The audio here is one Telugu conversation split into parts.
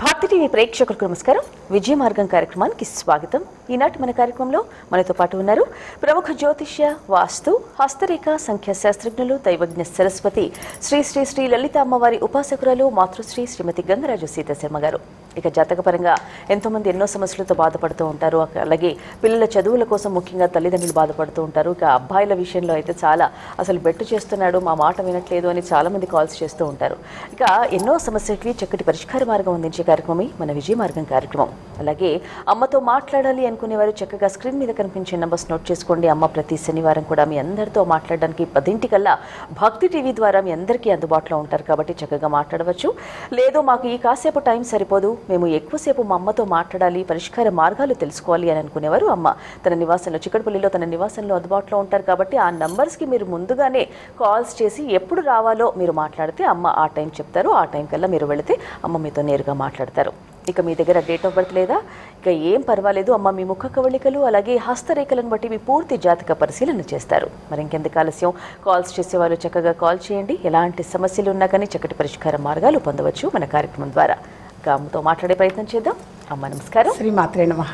భారతి టీవీ ప్రేక్షకులకు నమస్కారం. విజయ మార్గం కార్యక్రమానికి స్వాగతం. ఈనాటి మన కార్యక్రమంలో మనతో పాటు ఉన్నారు ప్రముఖ జ్యోతిష్య వాస్తు హస్తరేఖ సంఖ్యా శాస్త్రజ్ఞులు దైవజ్ఞ సరస్వతి శ్రీ శ్రీ శ్రీ లలిత అమ్మవారి ఉపాసకురాలు మాతృశ్రీ శ్రీమతి గంగరాజు సీతశర్మ గారు. ఇక జాతకపరంగా ఎంతోమంది ఎన్నో సమస్యలతో బాధపడుతూ ఉంటారు. అలాగే పిల్లల చదువుల కోసం ముఖ్యంగా తల్లిదండ్రులు బాధపడుతూ ఉంటారు. ఇక అబ్బాయిల విషయంలో అయితే చాలా అసలు బెట్టు చేస్తున్నాడు మా మాట వినట్లేదు అని చాలామంది కాల్స్ చేస్తూ ఉంటారు. ఇక ఎన్నో సమస్యలకి చక్కటి పరిష్కార మార్గం అందించే కార్యక్రమమే మన విజయ మార్గం కార్యక్రమం. అలాగే అమ్మతో మాట్లాడాలి అనుకునే వారు చక్కగా స్క్రీన్ మీద కనిపించే నంబర్స్ నోట్ చేసుకోండి. అమ్మ ప్రతి శనివారం కూడా మీ అందరితో మాట్లాడడానికి పదింటికల్లా భక్తి టీవీ ద్వారా మీ అందరికీ అందుబాటులో ఉంటారు కాబట్టి చక్కగా మాట్లాడవచ్చు. లేదు మాకు ఈ కాసేపు టైం సరిపోదు. మేము ఎక్కువసేపు మా అమ్మతో మాట్లాడాలి పరిష్కార మార్గాలు తెలుసుకోవాలి అని అనుకునేవారు అమ్మ. తన నివాసంలో చిక్కడపల్లిలో తన నివాసంలో అందుబాటులో ఉంటారు కాబట్టి ఆ నంబర్స్కి మీరు ముందుగానే కాల్స్ చేసి ఎప్పుడు రావాలో మీరు మాట్లాడితే అమ్మ ఆ టైం చెప్తారు. ఆ టైం కల్లా మీరు వెళితే అమ్మ మీతో నేరుగా మాట్లాడతారు. ఇక మీ దగ్గర డేట్ ఆఫ్ బర్త్ లేదా? ఇక ఏం పర్వాలేదు అమ్మ మీ ముఖ కవళికలు అలాగే హస్తరేఖలను బట్టి మీ పూర్తి జాతక పరిశీలన చేస్తారు. మరి ఇంకెందుకు ఆలస్యం? కాల్స్ చేసేవాళ్ళు చక్కగా కాల్ చేయండి. ఎలాంటి సమస్యలు ఉన్నా కానీ చక్కటి పరిష్కార మార్గాలు పొందవచ్చు మన కార్యక్రమం ద్వారా. ఇక అమ్మతో మాట్లాడే ప్రయత్నం చేద్దాం. అమ్మ నమస్కారం. శ్రీమాత్రే నమ.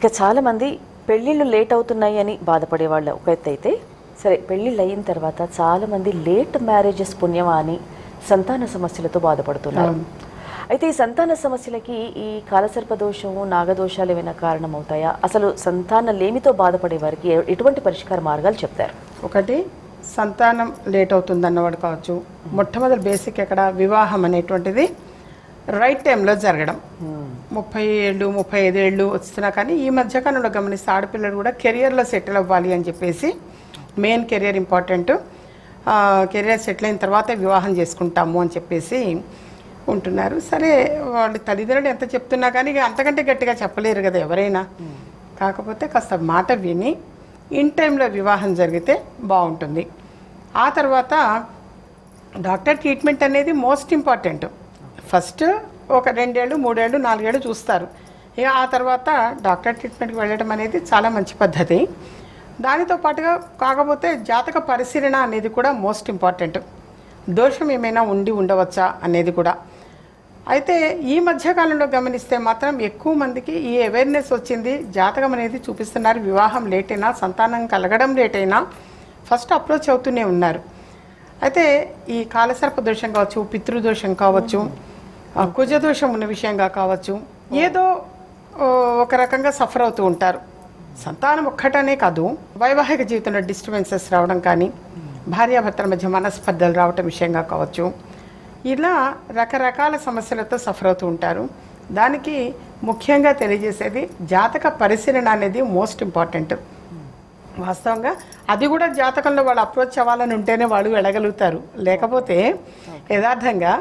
ఇక చాలా మంది పెళ్ళిళ్ళు లేట్ అవుతున్నాయి అని బాధపడే వాళ్ళు ఒక ఎత్తు అయితే సరే పెళ్ళిళ్ళు అయిన తర్వాత చాలా మంది లేట్ మ్యారేజెస్ పుణ్యమా అని సంతాన సమస్యలతో బాధపడుతున్నారు. అయితే ఈ సంతాన సమస్యలకి ఈ కాలసర్ప దోషము నాగదోషాలు ఏమైనా కారణమవుతాయా? అసలు సంతాన లేమితో బాధపడే వారికి ఎటువంటి పరిష్కార మార్గాలు చెప్తారు? ఒకటి సంతానం లేట్ అవుతుంది అన్నవాడు కావచ్చు. మొట్టమొదటి బేసిక్ ఎక్కడ? వివాహం అనేటువంటిది రైట్ టైంలో జరగడం. ముప్పై ఏళ్ళు ముప్పై ఐదు ఏళ్ళు వస్తున్నా కానీ ఈ మధ్యకాలంలో గమనిస్తే ఆడపిల్లలు కూడా కెరియర్లో సెటిల్ అవ్వాలి అని చెప్పేసి main career important. Career settle అయిన తర్వాతే వివాహం చేసుకుంటాము అని చెప్పేసి ఉంటున్నారు సరే వాళ్ళ తల్లిదండ్రులు ఎంత చెప్తున్నా కానీ ఇక అంతకంటే గట్టిగా చెప్పలేరు కదా ఎవరైనా. కాకపోతే కాస్త మాట విని ఇన్ టైంలో వివాహం జరిగితే బాగుంటుంది. ఆ తర్వాత డాక్టర్ ట్రీట్మెంట్ అనేది మోస్ట్ ఇంపార్టెంట్. ఫస్ట్ ఒక రెండేళ్ళు మూడేళ్ళు నాలుగేళ్ళు చూస్తారు. ఇక ఆ తర్వాత డాక్టర్ ట్రీట్మెంట్కి వెళ్ళడం అనేది చాలా మంచి పద్ధతి. దానితో పాటుగా కాకపోతే జాతక పరిశీలన అనేది కూడా మోస్ట్ ఇంపార్టెంట్. దోషం ఏమైనా ఉండి ఉండవచ్చా అనేది కూడా. అయితే ఈ మధ్యకాలంలో గమనిస్తే మాత్రం ఎక్కువ మందికి ఈ అవేర్నెస్ వచ్చింది. జాతకం అనేది చూపిస్తున్నారు. వివాహం లేట్ అయినా సంతానం కలగడం లేట్ అయినా ఫస్ట్ అప్రోచ్ అవుతూనే ఉన్నారు. అయితే ఈ కాలసర్ప దోషం కావచ్చు పితృదోషం కావచ్చు కుజదోషం ఉన్న విషయంగా కావచ్చు ఏదో ఒక రకంగా సఫర్ అవుతూ ఉంటారు. సంతానం ఒక్కటనే కాదు వైవాహిక జీవితంలో డిస్టర్బెన్సెస్ రావడం కానీ భార్యాభర్తల మధ్య మనస్పర్ధలు రావటం విషయంగా కావచ్చు ఇలా రకరకాల సమస్యలతో సఫర్ అవుతూ ఉంటారు. దానికి ముఖ్యంగా తెలియజేసేది జాతక పరిశీలన అనేది మోస్ట్ ఇంపార్టెంట్. వాస్తవంగా అది కూడా జాతకంలో వాళ్ళు అప్రోచ్ అవ్వాలని ఉంటేనే వాళ్ళు వెళ్ళగలుగుతారు. లేకపోతే యథార్థంగా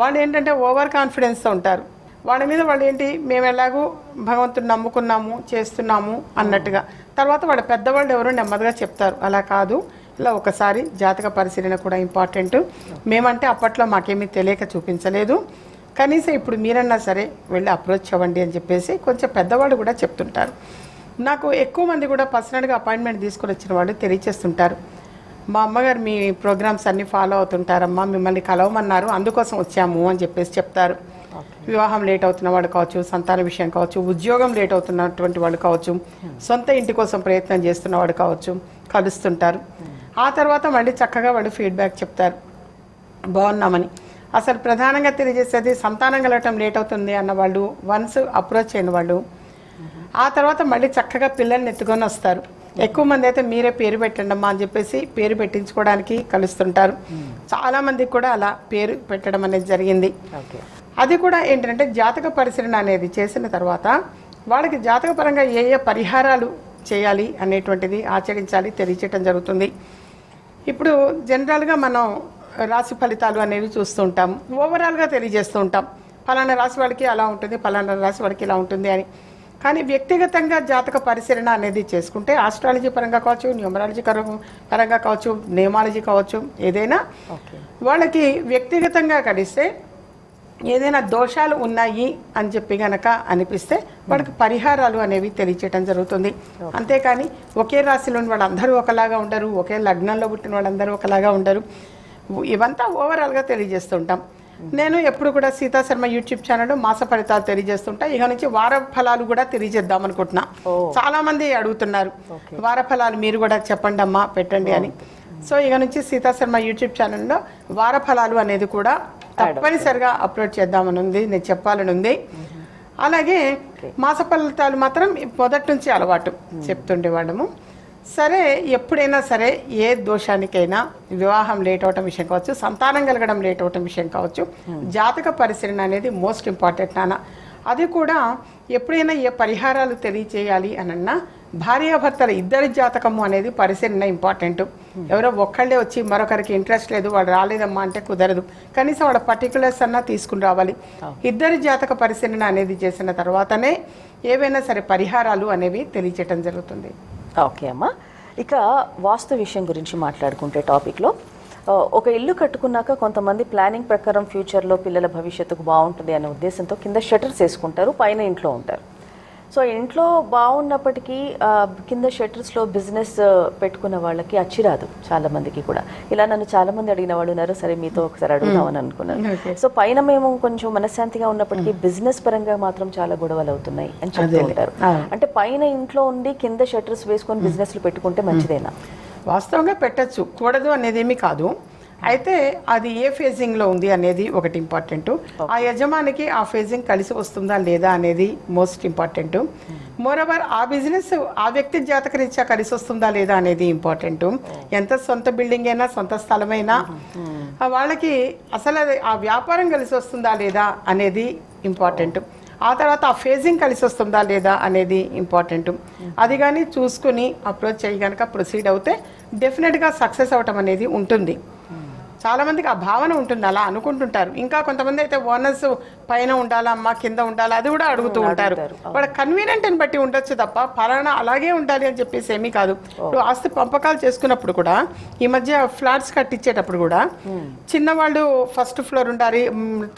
వాళ్ళు ఏంటంటే ఓవర్ కాన్ఫిడెన్స్తో ఉంటారు. వాళ్ళ మీద వాళ్ళు ఏంటి మేము ఎలాగూ భగవంతుని నమ్ముకున్నాము చేస్తున్నాము అన్నట్టుగా. తర్వాత వాళ్ళ పెద్దవాళ్ళు ఎవరో నెమ్మదిగా చెప్తారు. అలా కాదు. ఇలా ఒకసారి జాతక పరిశీలన కూడా ఇంపార్టెంట్ మేమంటే అప్పట్లో మాకేమీ తెలియక చూపించలేదు. కనీసం ఇప్పుడు మీరన్నా సరే వెళ్ళి అప్రోచ్ అవ్వండి అని చెప్పేసి కొంచెం పెద్దవాళ్ళు కూడా చెప్తుంటారు. నాకు ఎక్కువ మంది కూడా పర్సనల్గా అపాయింట్మెంట్ తీసుకొని వచ్చిన వాళ్ళు తెలియచేస్తుంటారు. మా అమ్మగారు మీ ప్రోగ్రామ్స్ అన్నీ ఫాలో అవుతుంటారమ్మా మిమ్మల్ని కలవమన్నారు అందుకోసం వచ్చాము అని చెప్పేసి చెప్తారు. వివాహం లేట్ అవుతున్న వాళ్ళు కావచ్చు సంతాన విషయం కావచ్చు ఉద్యోగం లేట్ అవుతున్నటువంటి వాళ్ళు కావచ్చు సొంత ఇంటి కోసం ప్రయత్నం చేస్తున్న వాడు కావచ్చు కలుస్తుంటారు. ఆ తర్వాత మళ్ళీ చక్కగా వాళ్ళు ఫీడ్బ్యాక్ చెప్తారు. బాగున్నామని. అసలు ప్రధానంగా తెలియజేసేది సంతానం కలగటం లేట్ అవుతుంది అన్న వాళ్ళు వన్స్ అప్రోచ్ అయిన వాళ్ళు. ఆ తర్వాత మళ్ళీ చక్కగా పిల్లల్ని ఎత్తుకొని వస్తారు. ఎక్కువ మంది అయితే మీరే పేరు పెట్టండి అమ్మా అని చెప్పేసి పేరు పెట్టించుకోవడానికి కలుస్తుంటారు. చాలా మందికి కూడా అలా పేరు పెట్టడం అనేది జరిగింది. అది కూడా ఏంటంటే జాతక పరిశీలన అనేది చేసిన తర్వాత వాళ్ళకి జాతక పరంగా ఏ ఏ పరిహారాలు చేయాలి అనేటువంటిది ఆచరించాలి తెలియచేయటం జరుగుతుంది. ఇప్పుడు జనరల్గా మనం రాశి ఫలితాలు అనేవి చూస్తూ ఉంటాం. ఓవరాల్గా తెలియజేస్తూ ఉంటాం. ఫలానా రాశి వాడికి అలా ఉంటుంది ఫలానా రాశి వాడికి ఇలా ఉంటుంది అని. కానీ వ్యక్తిగతంగా జాతక పరిశీలన అనేది చేసుకుంటే ఆస్ట్రాలజీ పరంగా కావచ్చు న్యూమరాలజీ పరంగా కావచ్చు నియమాలజీ కావచ్చు ఏదైనా వాళ్ళకి వ్యక్తిగతంగా కలిస్తే ఏదైనా దోషాలు ఉన్నాయి అని చెప్పి గనక అనిపిస్తే వాడికి పరిహారాలు అనేవి తెలియచేయటం జరుగుతుంది. అంతేకాని ఒకే రాశిలోని వాళ్ళందరూ ఒకలాగా ఉండరు ఒకే లగ్నంలో పుట్టిన వాళ్ళందరూ ఒకలాగా ఉండరు. ఇవంతా ఓవరాల్గా తెలియజేస్తుంటాం. నేను ఎప్పుడు కూడా సీతా శర్మ యూట్యూబ్ ఛానల్ మాస ఫలితాలు తెలియజేస్తుంటా. ఇక నుంచి వార ఫలాలు కూడా తెలియజేద్దాం అనుకుంటున్నా. చాలా మంది అడుగుతున్నారు. వార ఫలాలు మీరు కూడా చెప్పండి అమ్మా పెట్టండి అని. సో ఇక నుంచి సీతా శర్మ యూట్యూబ్ ఛానల్లో వార ఫలాలు అనేది కూడా తప్పనిసరిగా అప్లోడ్ చేద్దామని ఉంది నేను చెప్పాలని ఉంది అలాగే మాస ఫలితాలు మాత్రం మొదటి నుంచి అలవాటు చెప్తుండేవాళ్ళము. సరే ఎప్పుడైనా సరే ఏ దోషానికైనా వివాహం లేట్ అవటం విషయం కావచ్చు సంతానం కలగడం లేట్ అవటం విషయం కావచ్చు జాతక పరిశీలన అనేది మోస్ట్ ఇంపార్టెంట్ నాన్న. అది కూడా ఎప్పుడైనా ఏ పరిహారాలు తెలియచేయాలి అనన్నా భార్యాభర్తల ఇద్దరి జాతకము అనేది పరిశీలన ఇంపార్టెంట్ ఎవరో ఒక్కళ్ళే వచ్చి మరొకరికి ఇంట్రెస్ట్ లేదు వాడు రాలేదమ్మా అంటే కుదరదు. కనీసం వాడు పర్టికులర్స్ అన్నా తీసుకుని రావాలి. ఇద్దరి జాతక పరిశీలన అనేది చేసిన తర్వాతనే ఏవైనా సరే పరిహారాలు అనేవి తెలియచేయటం జరుగుతుంది. ఓకే అమ్మా. ఇక వాస్తు విషయం గురించి మాట్లాడుకుంటే టాపిక్లో ఒక ఇల్లు కట్టుకున్నాక కొంతమంది ప్లానింగ్ ప్రకారం ఫ్యూచర్లో పిల్లల భవిష్యత్తుకు బాగుంటుంది అనే ఉద్దేశంతో కింద షట్టర్స్ వేసుకుంటారు పైన ఇంట్లో ఉంటారు. సో ఇంట్లో బాగున్నప్పటికీ కింద షట్టర్స్లో బిజినెస్ పెట్టుకున్న వాళ్ళకి అచ్చిరాదు చాలా మందికి కూడా. ఇలా నన్ను చాలా మంది అడిగిన వాళ్ళు ఉన్నారు సరే మీతో ఒకసారి అడుగుదామని అనుకున్నాను. సో పైన మేము కొంచెం మనశ్శాంతిగా ఉన్నప్పటికీ బిజినెస్ పరంగా మాత్రం చాలా గొడవలు అవుతున్నాయి అని చెప్తూ అదేలే. ఉంటారు. ఆ. అంటే పైన ఇంట్లో ఉండి కింద షట్టర్స్ వేసుకొని బిజినెస్లు పెట్టుకుంటే మంచిదేనా? వాస్తవంగా పెట్టచ్చు. కూడదు అనేది ఏమీ కాదు. అయితే అది ఏ ఫేజింగ్లో ఉంది అనేది ఒకటి ఇంపార్టెంట్ ఆ యజమానికి ఆ ఫేజింగ్ కలిసి వస్తుందా లేదా అనేది మోస్ట్ ఇంపార్టెంట్ మోరవర్ ఆ బిజినెస్ ఆ వ్యక్తి జాతకరీత్యా కలిసి వస్తుందా లేదా అనేది ఇంపార్టెంట్ ఎంత సొంత బిల్డింగ్ అయినా సొంత స్థలమైనా ఆ వాళ్ళకి అసలు ఆ వ్యాపారం కలిసి వస్తుందా లేదా అనేది ఇంపార్టెంట్ ఆ తర్వాత ఆ ఫేజింగ్ కలిసి వస్తుందా లేదా అనేది ఇంపార్టెంట్ అది కానీ చూసుకుని అప్రోచ్ చేయి కనుక ప్రొసీడ్ అవుతే డెఫినెట్గా సక్సెస్ అవటం అనేది ఉంటుంది. చాలా మందికి ఆ భావన ఉంటుంది అలా అనుకుంటుంటారు. ఇంకా కొంతమంది అయితే ఓనర్స్ పైన ఉండాలా అమ్మా కింద ఉండాలా అది కూడా అడుగుతూ ఉంటారు. వాళ్ళ కన్వీనియంట్ అని బట్టి ఉండొచ్చు తప్ప ఫలానా అలాగే ఉండాలి అని చెప్పేసి ఏమీ కాదు. ఇప్పుడు ఆస్తి పంపకాలు చేసుకున్నప్పుడు కూడా ఈ మధ్య ఫ్లాట్స్ కట్టించేటప్పుడు కూడా చిన్నవాళ్ళు ఫస్ట్ ఫ్లోర్ ఉండాలి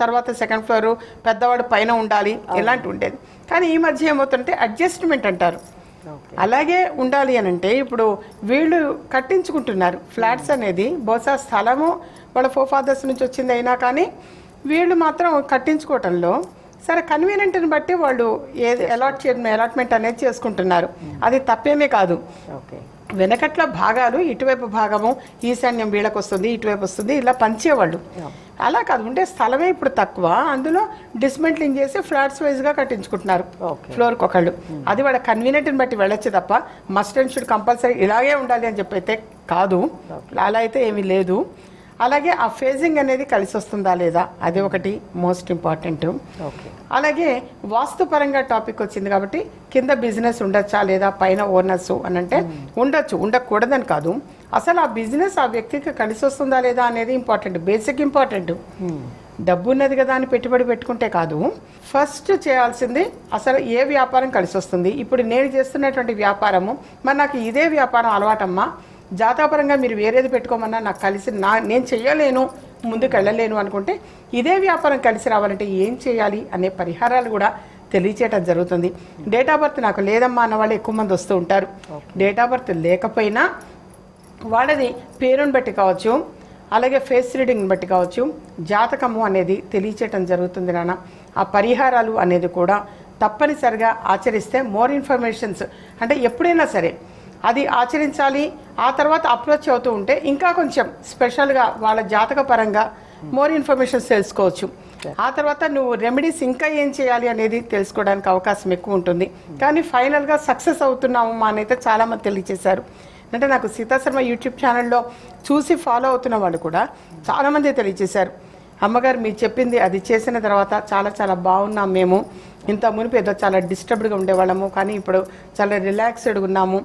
తర్వాత సెకండ్ ఫ్లోర్ పెద్దవాడు పైన ఉండాలి ఇలాంటి ఉండేది. కానీ ఈ మధ్య ఏమవుతుంటే అడ్జస్ట్మెంట్ అంటారు. అలాగే ఉండాలి అని అంటే ఇప్పుడు వీళ్ళు కట్టించుకుంటున్నారు. ఫ్లాట్స్ అనేది బహుశా స్థలము వాళ్ళ ఫోర్ ఫాదర్స్ నుంచి వచ్చింది అయినా కానీ వీళ్ళు మాత్రం కట్టించుకోవటంలో సరే కన్వీనియంట్ని బట్టి వాళ్ళు ఏది అలాట్ చేయడం అలాట్మెంట్ అనేది చేసుకుంటున్నారు. అది తప్పేమీ కాదు. ఓకే. వెనకట్ల భాగాలు ఇటువైపు భాగము ఈశాన్యం వీళ్ళకి వస్తుంది ఇటువైపు వస్తుంది ఇలా పంచేవాళ్ళు. అలా కాదు ఉండే స్థలమే ఇప్పుడు తక్కువ. అందులో డిస్మెంట్లింగ్ చేసి ఫ్లాట్స్ వైజ్గా కట్టించుకుంటున్నారు. ఫ్లోర్కి ఒకళ్ళు. అది వాళ్ళ కన్వీనియంట్ని బట్టి వెళ్ళొచ్చు తప్ప మస్ట్ అండ్ షుడ్ కంపల్సరీ ఇలాగే ఉండాలి అని చెప్పి అయితే కాదు అలా అయితే ఏమీ లేదు. అలాగే ఆ ఫేజింగ్ అనేది కలిసి వస్తుందా లేదా అది ఒకటి మోస్ట్ ఇంపార్టెంట్. ఓకే. అలాగే వాస్తుపరంగా టాపిక్ వచ్చింది కాబట్టి కింద బిజినెస్ ఉండొచ్చా లేదా పైన ఓనర్స్ అని అంటే ఉండొచ్చు ఉండకూడదని కాదు. అసలు ఆ బిజినెస్ ఆ వ్యక్తికి కలిసి వస్తుందా లేదా అనేది ఇంపార్టెంట్ బేసిక్ ఇంపార్టెంట్. డబ్బు ఉన్నది కదా అని పెట్టుబడి పెట్టుకుంటే కాదు. ఫస్ట్ చేయాల్సింది అసలు ఏ వ్యాపారం కలిసి వస్తుంది. ఇప్పుడు నేను చేస్తున్నటువంటి వ్యాపారము మరి నాకు ఇదే వ్యాపారం అలవాటమ్మా? జాతకపరంగా మీరు వేరేది పెట్టుకోమన్నా నాకు కలిసి నా నేను చెయ్యలేను ముందుకు వెళ్ళలేను అనుకుంటే ఇదే వ్యాపారం కలిసి రావాలంటే ఏం చేయాలి అనే పరిహారాలు కూడా తెలియచేయటం జరుగుతుంది. డేట్ ఆఫ్ బర్త్ నాకు లేదమ్మా అన్న వాళ్ళు ఎక్కువ మంది వస్తూ ఉంటారు. డేట్ ఆఫ్ బర్త్ లేకపోయినా వాళ్ళది పేరుని బట్టి కావచ్చు అలాగే ఫేస్ రీడింగ్ని బట్టి కావచ్చు జాతకము అనేది తెలియచేయటం జరుగుతుంది నాన్న. ఆ పరిహారాలు అనేది కూడా తప్పనిసరిగా ఆచరిస్తే మోర్ ఇన్ఫర్మేషన్స్ అంటే ఎప్పుడైనా సరే అది ఆచరించాలి. ఆ తర్వాత అప్రోచ్ అవుతూ ఉంటే ఇంకా కొంచెం స్పెషల్గా వాళ్ళ జాతక పరంగా మోర్ ఇన్ఫర్మేషన్స్ తెలుసుకోవచ్చు. ఆ తర్వాత నువ్వు రెమెడీస్ ఇంకా ఏం చేయాలి అనేది తెలుసుకోవడానికి అవకాశం ఎక్కువ ఉంటుంది. కానీ ఫైనల్గా సక్సెస్ అవుతున్నాము మా అనైతే చాలామంది తెలియచేశారు. అంటే నాకు సీతాశర్మ యూట్యూబ్ ఛానల్లో చూసి ఫాలో అవుతున్న వాళ్ళు కూడా చాలామంది తెలియచేశారు. అమ్మగారు మీరు చెప్పింది అది చేసిన తర్వాత చాలా చాలా బాగున్నాం మేము. ఇంత మునిపు ఏదో చాలా డిస్టర్బ్డ్గా ఉండేవాళ్ళము. కానీ ఇప్పుడు చాలా రిలాక్స్డ్గా ఉన్నాము.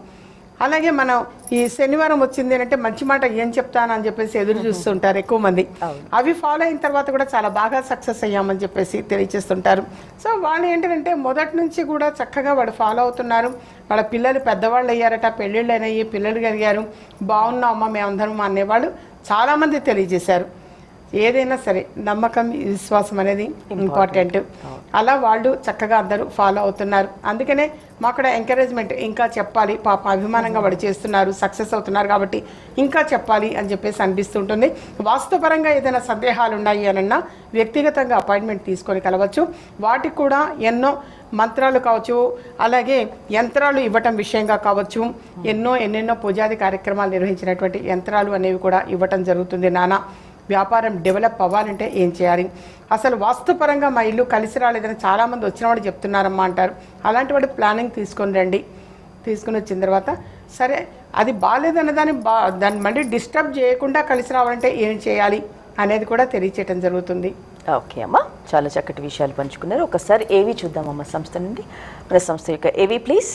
అలాగే మనం ఈ శనివారం వచ్చింది అంటే మంచి మాట ఏం చెప్తాను అని చెప్పేసి ఎదురు చూస్తుంటారు ఎక్కువ మంది. అవి ఫాలో అయిన తర్వాత కూడా చాలా బాగా సక్సెస్ అయ్యామని చెప్పేసి తెలియచేస్తుంటారు. సో వాళ్ళు ఏంటంటే మొదటి నుంచి కూడా చక్కగా వాడు ఫాలో అవుతున్నారు. వాళ్ళ పిల్లలు పెద్దవాళ్ళు అయ్యారట పెళ్ళిళ్ళు అయినాయి పిల్లలు కలిగారు. బాగున్నాం అమ్మ మేమందరం అనేవాళ్ళు చాలామంది తెలియజేశారు. ఏదైనా సరే నమ్మకం విశ్వాసం అనేది ఇంపార్టెంట్ అలా వాళ్ళు చక్కగా అందరూ ఫాలో అవుతున్నారు. అందుకనే మాకు కూడా ఎంకరేజ్మెంట్ ఇంకా చెప్పాలి. పాప అభిమానంగా వాడు చేస్తున్నారు సక్సెస్ అవుతున్నారు కాబట్టి ఇంకా చెప్పాలి అని చెప్పేసి అనిపిస్తుంటుంది. వాస్తవపరంగా ఏదైనా సందేహాలు ఉన్నాయి అనన్నా వ్యక్తిగతంగా అపాయింట్మెంట్ తీసుకొని కలవచ్చు. వాటికి కూడా ఎన్నో మంత్రాలు కావచ్చు అలాగే యంత్రాలు ఇవ్వటం విషయంగా కావచ్చు ఎన్నో ఎన్నెన్నో పూజాది కార్యక్రమాలు నిర్వహించినటువంటి యంత్రాలు అనేవి కూడా ఇవ్వటం జరుగుతుంది నానా. వ్యాపారం డెవలప్ అవ్వాలంటే ఏం చేయాలి? అసలు వాస్తుపరంగా మా ఇల్లు కలిసి రాలేదని చాలామంది వచ్చిన వాడు చెప్తున్నారమ్మా అంటారు. అలాంటి వాడు ప్లానింగ్ తీసుకొని రండి. తీసుకుని వచ్చిన తర్వాత సరే అది బాగాలేదన్న దాన్ని బా దాన్ని మళ్ళీ డిస్టర్బ్ చేయకుండా కలిసి రావాలంటే ఏం చేయాలి? అనేది కూడా తెలియచేయటం జరుగుతుంది. ఓకే అమ్మా. చాలా చక్కటి విషయాలు పంచుకున్నారు. ఒకసారి ఏవి చూద్దామమ్మా సంస్థ నుండి? మన సంస్థ యొక్క ఏవి ప్లీజ్?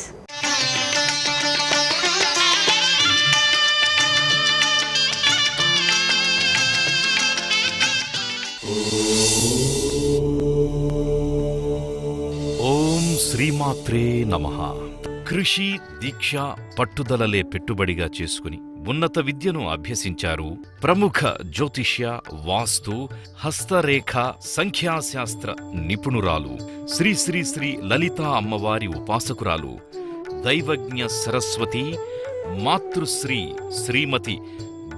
శ్రీమాత్రే నమ. కృషి దీక్ష పట్టుదలలే పెట్టుబడిగా చేసుకుని ఉన్నత విద్యను అభ్యసించారు ప్రముఖ జ్యోతిష్య వాస్తు హస్తరేఖ సంఖ్యాశాస్త్ర నిపుణురాలు శ్రీ శ్రీ శ్రీ లలితా అమ్మవారి ఉపాసకురాలు దైవజ్ఞ సరస్వతి మాతృశ్రీ శ్రీమతి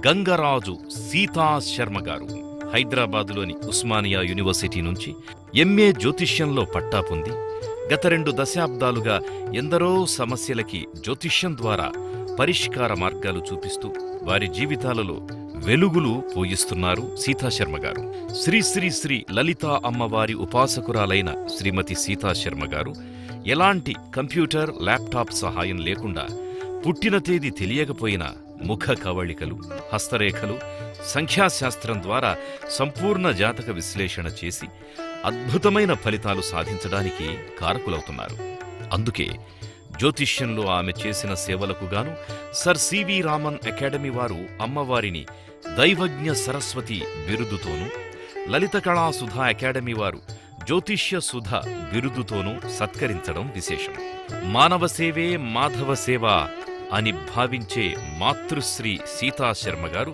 గంగరాజు సీతా శర్మ గారు. హైదరాబాదులోని ఉస్మానియా యూనివర్సిటీ నుంచి ఎంఏ జ్యోతిష్యంలో పట్టా పొంది గత రెండు దశాబ్దాలుగా ఎందరో సమస్యలకి జ్యోతిష్యం ద్వారా పరిష్కార మార్గాలు చూపిస్తూ వారి జీవితాలలో వెలుగులు పోయిస్తున్నారు సీతాశర్మ గారు. శ్రీ శ్రీ శ్రీ లలితా అమ్మవారి ఉపాసకురాలైన శ్రీమతి సీతాశర్మ గారు ఎలాంటి కంప్యూటర్ ల్యాప్టాప్ సహాయం లేకుండా పుట్టిన తేదీ తెలియకపోయినా ముఖ కవళికలు హస్తరేఖలు సంఖ్యాశాస్త్రం ద్వారా సంపూర్ణ జాతక విశ్లేషణ చేసి అద్భుతమైన ఫలితాలు సాధించడానికి కారకులవుతున్నారు. అందుకే జ్యోతిష్యంలో ఆమె చేసిన సేవలకు గాను సర్ సివి రామన్ అకాడమీ వారు అమ్మవారిని దైవజ్ఞ సరస్వతి బిరుదుతోనూ లలిత కళా సుధా అకాడమీ వారు జ్యోతిష్య సుధ బిరుదుతోనూ సత్కరించడం విశేషం. మానవ సేవే మాధవ సేవ అని భావించే మాతృశ్రీ సీతాశర్మ గారు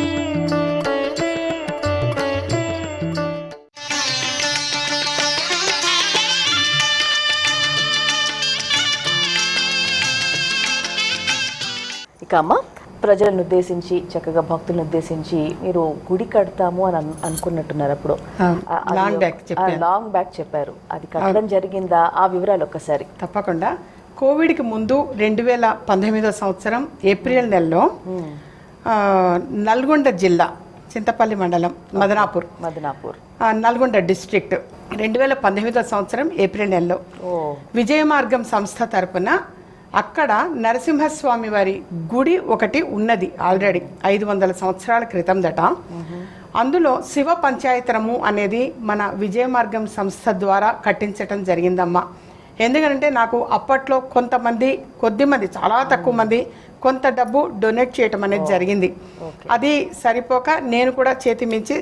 అమ్మ ప్రజలను ఉద్దేశించి చక్కగా భక్తులను ఉద్దేశించి మీరు గుడి కడతాము అని అను- అనుకున్నట్టున్నారు అప్పుడు. చెప్పాను. ఆ, లాంగ్ బ్యాక్ చెప్పారు. అది కట్టడం జరిగిందా? ఆ వివరాలు ఒక్కసారి. తప్పకుండా. కోవిడ్కి ముందు రెండు వేల పంతొమ్మిదో సంవత్సరం ఏప్రిల్ నెలలో నల్గొండ జిల్లా చింతపల్లి మండలం మదనాపూర్. మదనాపూర్. నల్గొండ డిస్ట్రిక్ట్ రెండు వేల పంతొమ్మిదో సంవత్సరం ఏప్రిల్ నెలలో. విజయ మార్గం సంస్థ తరపున అక్కడ నరసింహస్వామి వారి గుడి ఒకటి ఉన్నది ఆల్రెడీ ఐదు వందల సంవత్సరాల క్రితం దట అందులో శివ పంచాయతనము అనేది మన విజయ మార్గం సంస్థ ద్వారా కట్టించటం జరిగిందమ్మా. ఎందుకంటే నాకు అప్పట్లో కొంతమంది కొద్ది మంది చాలా తక్కువ మంది కొంత డబ్బు డొనేట్ చేయటం అనేది జరిగింది. అది సరిపోక నేను కూడా చేతి మించి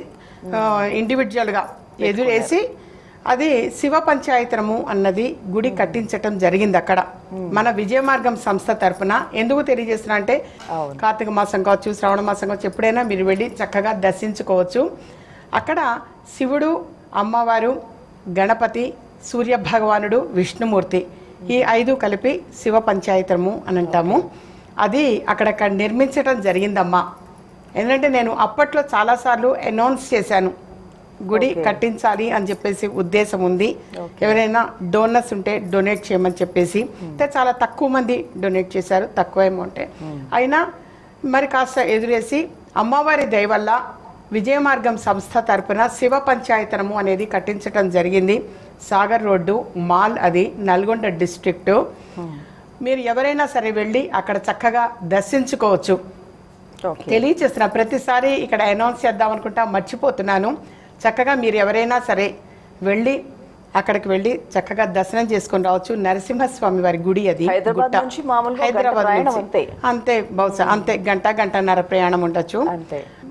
ఇండివిజువల్గా ఎదురేసి అది శివ పంచాయతనము అన్నది గుడి కట్టించటం జరిగింది అక్కడ. మన విజయ మార్గం సంస్థ తరపున ఎందుకు తెలియజేస్తున్నా అంటే కార్తీక మాసం కావచ్చు శ్రావణ మాసం కావచ్చు ఎప్పుడైనా మీరు వెళ్ళి చక్కగా దర్శించుకోవచ్చు. అక్కడ శివుడు అమ్మవారు గణపతి సూర్య భగవానుడు విష్ణుమూర్తి ఈ ఐదు కలిపి శివ పంచాయతనము అని అంటాము. అది అక్కడ నిర్మించడం జరిగిందమ్మా. ఎందుకంటే నేను అప్పట్లో చాలాసార్లు అనౌన్స్ చేశాను. గుడి కట్టించాలి అని చెప్పేసి ఉద్దేశం ఉంది. ఎవరైనా డోనర్స్ ఉంటే డొనేట్ చేయమని చెప్పేసి. అయితే చాలా తక్కువ మంది డొనేట్ చేశారు తక్కువ అమౌంటే అయినా మరి కాస్త ఎదురేసి అమ్మవారి దయ వల్ల విజయ మార్గం సంస్థ తరపున శివ పంచాయతనము అనేది కట్టించడం జరిగింది. సాగర్ రోడ్డు మాల్ అది నల్గొండ డిస్ట్రిక్ట్. మీరు ఎవరైనా సరే వెళ్ళి అక్కడ చక్కగా దర్శించుకోవచ్చు. తెలియచేస్తున్నా ప్రతిసారి ఇక్కడ అనౌన్స్ చేద్దాం అనుకుంటా మర్చిపోతున్నాను. చక్కగా మీరు ఎవరైనా సరే వెళ్ళి అక్కడికి వెళ్ళి చక్కగా దర్శనం చేసుకొని రావచ్చు నరసింహస్వామి వారి గుడి అది హైదరాబాద్. నుంచి. అంతే. అంతే బహుశా అంతే గంట గంటన్నర ప్రయాణం ఉండొచ్చు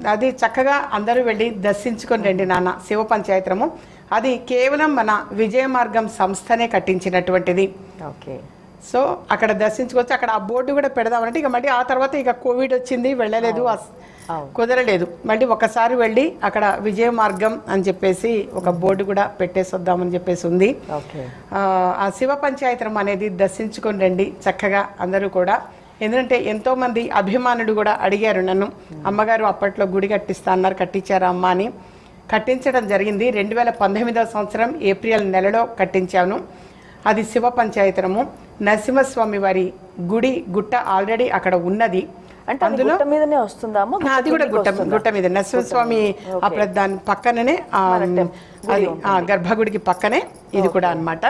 అది చక్కగా అందరూ వెళ్ళి దర్శించుకొని రండి నాన్న శివ పంచాయతనము అది కేవలం మన విజయ మార్గం సంస్థనే కట్టించినటువంటిది ఓకే సో అక్కడ దర్శించుకోవచ్చు అక్కడ ఆ బోర్డు కూడా పెడదామంటే ఇక మళ్ళీ ఆ తర్వాత ఇక కోవిడ్ వచ్చింది వెళ్ళలేదు. కుదరలేదు. మళ్ళీ ఒకసారి వెళ్ళి అక్కడ విజయ మార్గం అని చెప్పేసి ఒక బోర్డు కూడా పెట్టేసి వద్దామని చెప్పేసి ఉంది. ఆ, ఆ శివ పంచాయతనం అనేది దర్శించుకొని రండి చక్కగా అందరూ కూడా. ఎందుకంటే ఎంతో మంది అభిమానుడు కూడా అడిగారు నన్ను అమ్మగారు అప్పట్లో గుడి కట్టిస్తా అన్నారు కట్టించారా అమ్మ అని. కట్టించడం జరిగింది. రెండు వేల పంతొమ్మిదవ సంవత్సరం ఏప్రిల్ నెలలో కట్టించాను. అది శివ పంచాయతనము. నరసింహస్వామి వారి గుడి గుట్ట ఆల్రెడీ అక్కడ ఉన్నది. అంటే అది గుట్ట మీదనే వస్తుందా అది కూడా గుట్ట? గుట్ట మీద నరసింహస్వామి అప్పుడు దాని పక్కననే అది ఆ, గర్భగుడికి పక్కనే ఇది కూడా అన్నమాట.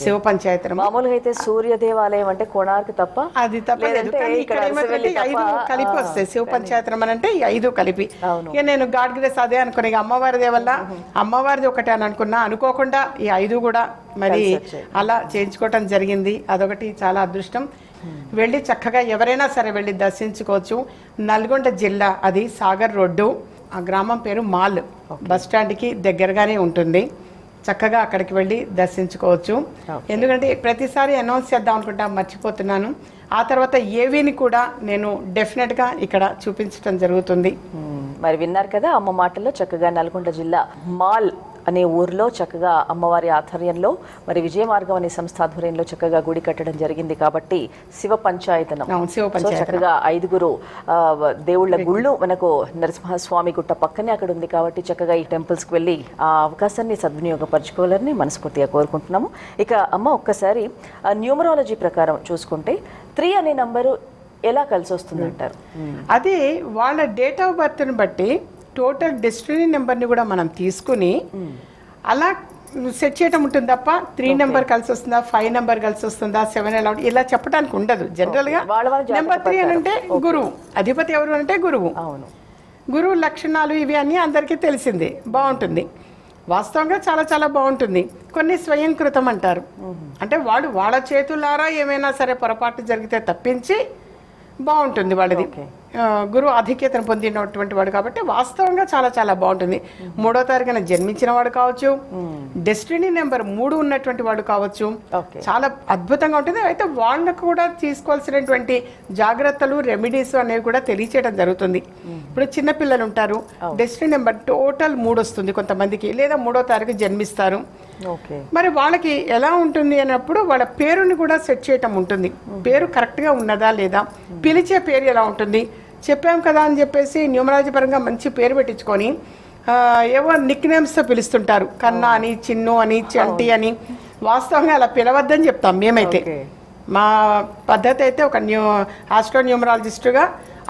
శివ పంచాయతనము మామూలుగా అయితే సూర్య దేవాలయం అంటే కోణార్క్ తప్ప అది ఇక్కడ ఏమంటే ఈ ఐదు తప్ప, కలిపి వస్తాయి. శివ పంచాయతనం అని అంటే ఈ ఐదు కలిపి. ఇక నేను గాడ్ గ్రేస్ అదే అనుకుని ఇక అమ్మవారిదే వల్ల అమ్మవారిది ఒకటి అని అనుకున్నా. అనుకోకుండా ఈ ఐదు కూడా మరి. అలా చేయించుకోవటం జరిగింది. అదొకటి చాలా అదృష్టం. వెళ్ళి చక్కగా ఎవరైనా సరే వెళ్ళి దర్శించుకోవచ్చు. నల్గొండ జిల్లా అది సాగర్ రోడ్డు. ఆ గ్రామం పేరు మాల్. బస్ స్టాండ్కి దగ్గరగానే ఉంటుంది. చక్కగా అక్కడికి వెళ్ళి దర్శించుకోవచ్చు. ఎందుకంటే ప్రతిసారి అనౌన్స్ చేద్దాం అనుకుంటా మర్చిపోతున్నాను. ఆ తర్వాత ఏవిని కూడా నేను డెఫినెట్గా ఇక్కడ చూపించడం జరుగుతుంది. మరి విన్నారు కదా అమ్మ మాటల్లో చక్కగా నల్గొండ జిల్లా మాల్ అనే ఊర్లో చక్కగా అమ్మవారి ఆధ్వర్యంలో మరి విజయ మార్గం అనే సంస్థ ఆధ్వర్యంలో చక్కగా గుడి కట్టడం జరిగింది కాబట్టి శివ పంచాయతనం. సో. చక్కగా ఐదుగురు దేవుళ్ళ గుళ్ళు. మనకు నరసింహస్వామి గుట్ట పక్కనే అక్కడ ఉంది కాబట్టి చక్కగా ఈ టెంపుల్స్కి వెళ్ళి ఆ అవకాశాన్ని సద్వినియోగపరచుకోవాలని మనస్ఫూర్తిగా కోరుకుంటున్నాము. ఇక అమ్మ ఒక్కసారి న్యూమరాలజీ ప్రకారం చూసుకుంటే త్రీ అనే నంబరు ఎలా కలిసి వస్తుంది అంటారు అది వాళ్ళ డేట్ ఆఫ్ బర్త్ని బట్టి టోటల్ డెస్టినీ నెంబర్ని కూడా మనం తీసుకుని అలా సెట్ చేయటం ఉంటుంది తప్ప త్రీ నెంబర్ కలిసి వస్తుందా ఫైవ్ నెంబర్ కలిసి వస్తుందా సెవెన్ ఎలా ఇలా చెప్పడానికి ఉండదు. జనరల్గా వాళ్ళ వాళ్ళ జాతక నెంబర్ త్రీ అని అంటే. గురువు. అధిపతి ఎవరు అంటే గురువు. అవును. గురువు లక్షణాలు ఇవి అన్నీ అందరికీ తెలిసిందే. బాగుంటుంది. వాస్తవంగా చాలా చాలా బాగుంటుంది. కొన్ని స్వయంకృతం అంటారు. అంటే వాడు వాళ్ళ చేతులారా ఏమైనా సరే పొరపాటు జరిగితే తప్పించి బాగుంటుంది వాళ్ళది. గురువు ఆధిక్యతను పొందినటువంటి వాడు కాబట్టి వాస్తవంగా చాలా చాలా బాగుంటుంది. మూడో తారీఖున జన్మించిన వాడు కావచ్చు డెస్టినీ నెంబర్ మూడు ఉన్నటువంటి వాడు కావచ్చు. చాలా అద్భుతంగా ఉంటుంది. అయితే వాళ్ళకు కూడా తీసుకోవాల్సినటువంటి జాగ్రత్తలు రెమెడీస్ అనేవి కూడా తెలియచేయడం జరుగుతుంది. ఇప్పుడు చిన్న పిల్లలు ఉంటారు. డెస్టినీ నెంబర్ టోటల్ మూడు వస్తుంది కొంతమందికి. లేదా మూడో తారీఖు జన్మిస్తారు. మరి వాళ్ళకి ఎలా ఉంటుంది అన్నప్పుడు వాళ్ళ పేరుని కూడా సెట్ చేయటం ఉంటుంది. పేరు కరెక్ట్గా ఉన్నదా లేదా? పిలిచే పేరు ఎలా ఉంటుంది? చెప్పాం కదా అని చెప్పేసి న్యూమరాలజీ పరంగా మంచి పేరు పెట్టించుకొని ఏవో నిక్ నేమ్స్తో పిలుస్తుంటారు. కన్నా అని చిన్ను అని చంటి అని. వాస్తవంగా అలా పిలవద్దని చెప్తాం మేమైతే. మా పద్ధతి అయితే ఒక న్యూ ఆస్ట్రో న్యూమరాలజిస్టుగా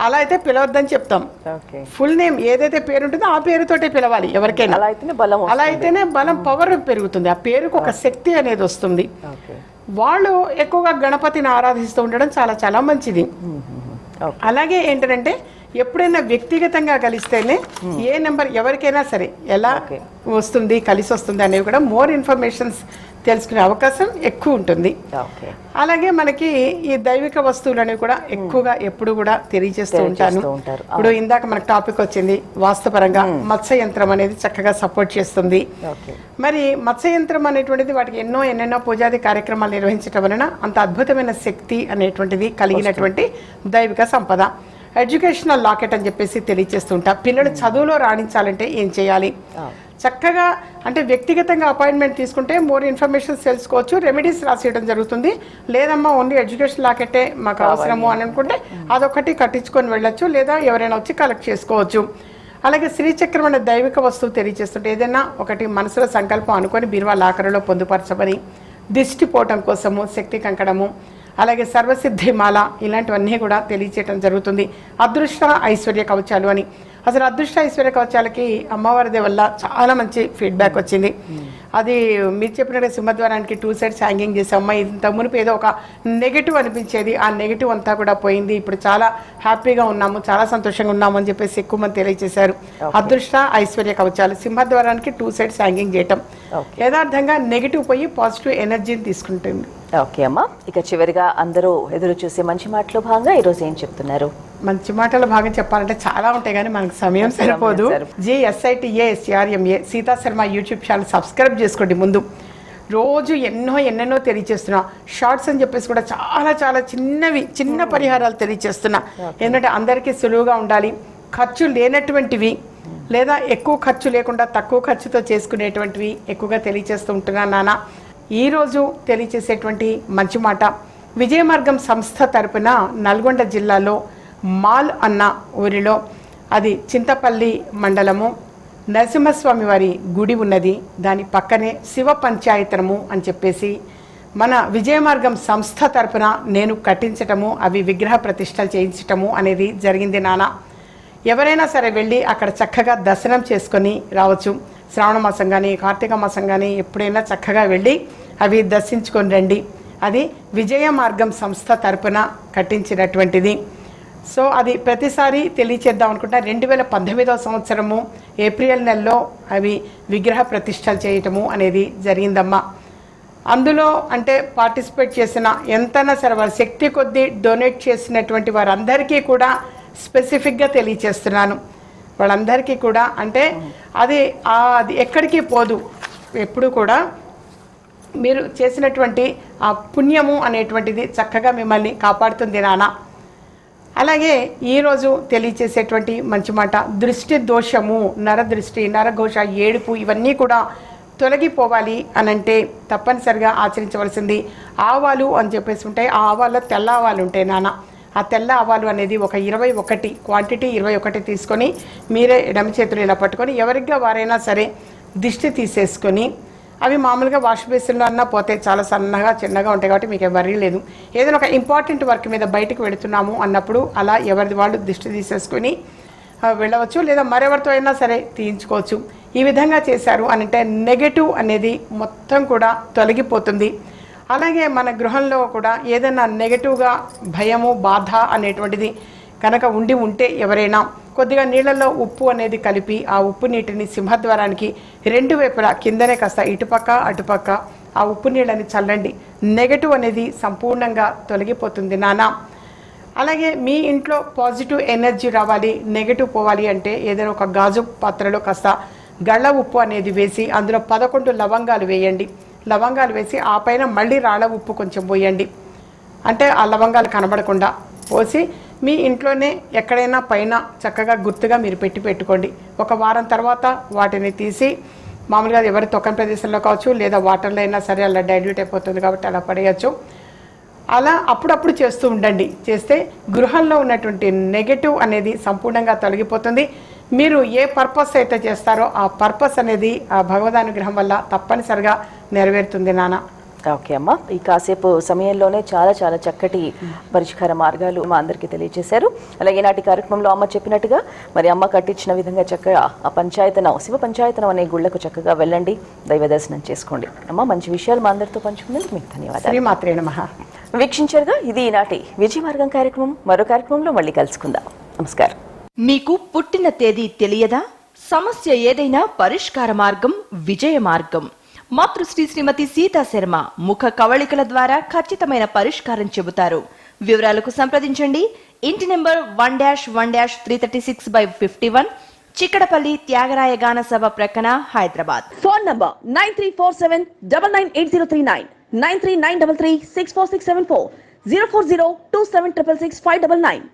అలా అయితే పిలవద్దని చెప్తాం. ఫుల్ నేమ్ ఏదైతే పేరు ఉంటుందో ఆ పేరుతోటే పిలవాలి ఎవరికైనా. అలా అయితేనే బలం అలా అయితేనే బలం పవర్ పెరుగుతుంది. ఆ పేరుకు ఒక శక్తి అనేది వస్తుంది. వాళ్ళు ఎక్కువగా గణపతిని ఆరాధిస్తూ ఉండడం చాలా చాలా మంచిది. అలాగే ఏంటంటే ఎప్పుడైనా వ్యక్తిగతంగా కలిస్తేనే ఏ నెంబర్ ఎవరికైనా సరే ఎలా. వస్తుంది కలిసి వస్తుంది అనేవి కూడా మోర్ ఇన్ఫర్మేషన్స్ తెలుసుకునే అవకాశం ఎక్కువ ఉంటుంది. అలాగే మనకి ఈ దైవిక వస్తువులు అనేవి కూడా ఎక్కువగా ఎప్పుడు కూడా తెలియజేస్తూ ఉంటాను. ఇప్పుడు ఇందాక మనకు టాపిక్ వచ్చింది వాస్తుపరంగా మత్స్య యంత్రం అనేది చక్కగా సపోర్ట్ చేస్తుంది. మరి మత్స్య యంత్రం అనేటువంటిది వాటికి ఎన్నో ఎన్నెన్నో పూజాది కార్యక్రమాలు నిర్వహించడం వలన అంత అద్భుతమైన శక్తి అనేటువంటిది కలిగినటువంటి దైవిక సంపద. ఎడ్యుకేషనల్ లాకెట్ అని చెప్పేసి తెలియజేస్తుంటా పిల్లలు చదువులో రాణించాలంటే ఏం చేయాలి? చక్కగా అంటే వ్యక్తిగతంగా అపాయింట్మెంట్ తీసుకుంటే మోర్ ఇన్ఫర్మేషన్ తెలుసుకోవచ్చు. రెమెడీస్ రాసేయడం జరుగుతుంది. లేదమ్మా ఓన్లీ ఎడ్యుకేషన్ లాకెట్టే మాకు అవసరము అని అనుకుంటే అదొకటి కట్టించుకొని వెళ్ళొచ్చు లేదా ఎవరైనా వచ్చి కలెక్ట్ చేసుకోవచ్చు. అలాగే శ్రీచక్రం అనే దైవిక వస్తువు తెలియజేస్తుంటే ఏదైనా ఒకటి మనసులో సంకల్పం అనుకొని బీరువా లాకరులో పొందుపరచమని దిష్టి పోవటం కోసము శక్తి కంకణము అలాగే సర్వసిద్ధి మాల ఇలాంటివన్నీ కూడా తెలియచేయటం జరుగుతుంది. అదృష్ట ఐశ్వర్య కవచాలు అని. అసలు అదృష్ట ఐశ్వర్య కవచాలకి అమ్మవారిది వల్ల చాలా మంచి ఫీడ్బ్యాక్ వచ్చింది. అది మీరు చెప్పినట్టు సింహద్వారానికి టూ సైడ్స్ హ్యాంగింగ్ చేసామమ్మా ఇంత మునుపు ఏదో ఒక నెగిటివ్ అనిపించేది. ఆ నెగిటివ్ అంతా కూడా పోయింది. ఇప్పుడు చాలా హ్యాపీగా ఉన్నాము చాలా సంతోషంగా ఉన్నాము అని చెప్పేసి ఎక్కువ మంది తెలియజేశారు. అదృష్ట ఐశ్వర్య కవచాలు సింహద్వారానికి టూ సైడ్స్ హ్యాంగింగ్ చేయటం. యథార్థంగా నెగిటివ్ పోయి పాజిటివ్ ఎనర్జీని తీసుకుంటుంది. ఓకే అమ్మా. ఇక చివరిగా అందరూ ఎదురు చూసే మంచి మాటలో భాగంగా ఈరోజు ఏం చెప్తున్నారు? మంచి మాటల భాగం చెప్పాలంటే చాలా ఉంటాయి కానీ మనకు సమయం సరిపోదు. సరిపోదు. జిఎస్ఐటిఏ ఎస్ఆర్ఎంఏ Sita Sharma YouTube channel subscribe చేసుకోండి ముందు. రోజు ఎన్నో ఎన్నెన్నో తెలియచేస్తున్నా. షార్ట్స్ అని చెప్పేసి కూడా చాలా చాలా చిన్నవి చిన్న పరిహారాలు తెలియచేస్తున్నా. ఎందుకంటే అందరికీ సులువుగా ఉండాలి. ఖర్చు లేనటువంటివి లేదా ఎక్కువ ఖర్చు లేకుండా తక్కువ ఖర్చుతో చేసుకునేటువంటివి ఎక్కువగా తెలియచేస్తూ ఉంటున్నాను నాన్న. ఈరోజు తెలియచేసేటువంటి మంచి మాట. విజయమార్గం సంస్థ తరపున నల్గొండ జిల్లాలో మాల్ అన్న ఊరిలో అది చింతపల్లి మండలము. నరసింహస్వామి వారి గుడి ఉన్నది. దాని పక్కనే శివ పంచాయతనము అని చెప్పేసి మన విజయమార్గం సంస్థ తరపున నేను కట్టించటము అవి విగ్రహ ప్రతిష్టలు చేయించటము అనేది జరిగింది నాన్న ఎవరైనా సరే వెళ్ళి అక్కడ చక్కగా దర్శనం చేసుకొని రావచ్చు. శ్రావణ మాసం కానీ కార్తీక మాసం కానీ ఎప్పుడైనా చక్కగా వెళ్ళి అవి దర్శించుకొని రండి. అది విజయ మార్గం సంస్థ తరపున కట్టించినటువంటిది. సో అది ప్రతిసారి తెలియచేద్దాం అనుకుంటా. రెండు వేల పంతొమ్మిదవ సంవత్సరము ఏప్రిల్ నెలలో అవి విగ్రహ ప్రతిష్టలు చేయటము అనేది జరిగిందమ్మా. అందులో అంటే పార్టిసిపేట్ చేసిన ఎంతైనా సరే వారి శక్తి కొద్దీ డొనేట్ చేసినటువంటి వారందరికీ కూడా స్పెసిఫిక్గా తెలియచేస్తున్నాను. వాళ్ళందరికీ కూడా అంటే అది అది ఎక్కడికి పోదు. ఎప్పుడు కూడా మీరు చేసినటువంటి ఆ పుణ్యము అనేటువంటిది చక్కగా మిమ్మల్ని కాపాడుతుంది నాన్న. అలాగే ఈరోజు తెలియచేసేటువంటి మంచి మాట దృష్టి దోషము నరదృష్టి నరఘోష ఏడుపు ఇవన్నీ కూడా తొలగిపోవాలి అనంటే తప్పనిసరిగా ఆచరించవలసింది ఆవాలు అని చెప్పేసి ఉంటాయి ఆ ఆవాల్లో తెల్ల ఆవాలు ఉంటాయి నాన్న. ఆ తెల్ల ఆవాలు అనేది ఒక ఇరవై ఒకటి క్వాంటిటీ ఇరవై ఒకటి తీసుకొని మీరే ఎడమ చేతులు ఇలా పట్టుకొని ఎవరిగా వారైనా సరే దిష్టి తీసేసుకొని అవి మామూలుగా వాష్ బేసిన్లో అన్నా పోతే చాలా సన్నగా చిన్నగా ఉంటాయి కాబట్టి మీకు ఎవరీ లేదు. ఏదైనా ఒక ఇంపార్టెంట్ వర్క్ మీద బయటకు వెళుతున్నాము అన్నప్పుడు అలా ఎవరిది వాళ్ళు దిష్టి తీసేసుకుని వెళ్ళవచ్చు లేదా మరెవరితో అయినా సరే తీయించుకోవచ్చు. ఈ విధంగా చేశారు అని అంటే నెగటివ్ అనేది మొత్తం కూడా తొలగిపోతుంది. అలాగే మన గృహంలో కూడా ఏదైనా నెగటివ్గా భయము బాధ అనేటువంటిది కనుక ఉండి ఉంటే ఎవరైనా కొద్దిగా నీళ్ళల్లో ఉప్పు అనేది కలిపి ఆ ఉప్పు నీటిని సింహద్వారానికి రెండు వైపులా కిందనే కాస్త ఇటుపక్క అటుపక్క ఆ ఉప్పు నీళ్ళని చల్లండి. నెగటివ్ అనేది సంపూర్ణంగా తొలగిపోతుంది నానా. అలాగే మీ ఇంట్లో పాజిటివ్ ఎనర్జీ రావాలి నెగటివ్ పోవాలి అంటే ఏదైనా ఒక గాజు పాత్రలో కాస్త గళ్ళ ఉప్పు అనేది వేసి అందులో పదకొండు లవంగాలు వేయండి. లవంగాలు వేసి ఆ పైన మళ్ళీ రాళ్ళ ఉప్పు కొంచెం పోయండి. అంటే ఆ లవంగాలు కనబడకుండా పోసి మీ ఇంట్లోనే ఎక్కడైనా పైన చక్కగా గుర్తుగా మీరు పెట్టి పెట్టుకోండి. ఒక వారం తర్వాత వాటిని తీసి మామూలుగా ఎవరి తొక్కని ప్రదేశంలో కావచ్చు లేదా వాటర్లో అయినా సరే అలా డైల్యూట్ అయిపోతుంది కాబట్టి అలా పడేయచ్చు. అలా అప్పుడప్పుడు చేస్తూ ఉండండి. చేస్తే గృహంలో ఉన్నటువంటి నెగటివ్ అనేది సంపూర్ణంగా తొలగిపోతుంది. మీరు ఏ పర్పస్ అయితే చేస్తారో ఆ పర్పస్ అనేది ఆ భగవదానుగ్రహం వల్ల తప్పనిసరిగా నెరవేరుతుంది నాన్న. ఓకే అమ్మా. ఈ కాసేపు సమయంలోనే చాలా చాలా చక్కటి పరిష్కార మార్గాలు మా అందరికీ తెలియజేశారు. అలాగే ఈనాటి కార్యక్రమంలో అమ్మ చెప్పినట్టుగా మరి అమ్మ కట్టించిన విధంగా చక్కగా ఆ పంచాయతనం శివ పంచాయతనం అనే గుళ్ళకు చక్కగా వెళ్ళండి. దైవ దర్శనం చేసుకోండి. అమ్మ మంచి విషయాలు మా అందరితో పంచుకున్నందుకు మీకు ధన్యవాదాలు. నమః. వీక్షించారుగా ఇది ఈనాటి విజయ మార్గం కార్యక్రమం. మరో కార్యక్రమంలో మళ్ళీ కలుసుకుందాం. నమస్కారం. మీకు పుట్టిన తేదీ తెలియదా? సమస్య ఏదైనా పరిష్కార మార్గం విజయ మార్గం. మాతృశ్రీ శ్రీమతి సీతా శర్మ ముఖ కవళికల ద్వారా ఖచ్చితమైన పరిష్కారం చెబుతారు. వివరాలకు సంప్రదించండి. ఇంటి number one dash one dash three thirty six by fifty one Chikkadapalli Tyagaraya Gana Sabha ప్రక్కన Hyderabad. Phone number nine three four seven double nine eight zero three nine nine three nine double three six four six seven four zero four zero two seven triple six five double nine.